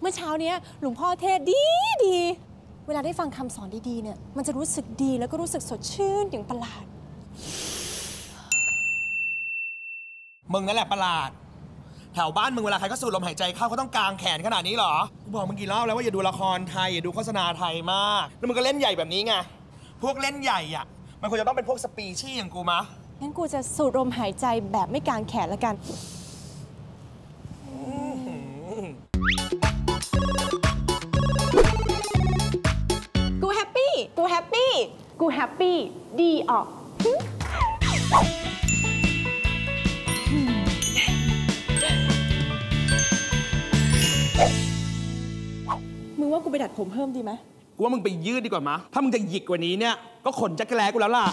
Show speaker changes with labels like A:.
A: เมื่อเช้าเนี้ยหลวงพ่อเทศดีดี เวลาได้ฟังคำสอนดีๆเนี่ยมันจะรู้สึกดีแล้วก็รู้สึกสดชื่นอย่างประหลาด
B: มึงนั่นแหละประหลาด แถวบ้านมึงเวลาใครก็สูดลมหายใจเข้าเขาต้องกางแขนขนาดนี้เหรอกูบอกมึงกี่รอบแล้วว่าอย่าดูละครไทยอย่าดูโฆษณาไทยมาก แล้วมึงก็เล่นใหญ่แบบนี้ไง พวกเล่นใหญ่อะมันควรจะต้องเป็นพวกสปีชีส์อย่างกูมะ
A: งั้นกูจะสูดลมหายใจแบบไม่กางแขนละกัน กูแฮปปี้ กูแฮปปี้ กูแฮปปี้ ดีออก มึงว่ากูไปดัดผมเพิ่มดีไหม
B: กูว่ามึงไปยืดดีกว่ามะ ถ้ามึงจะหยิกกว่านี้เนี่ย ก็ขนจักรแล้กูแล้วล่ะ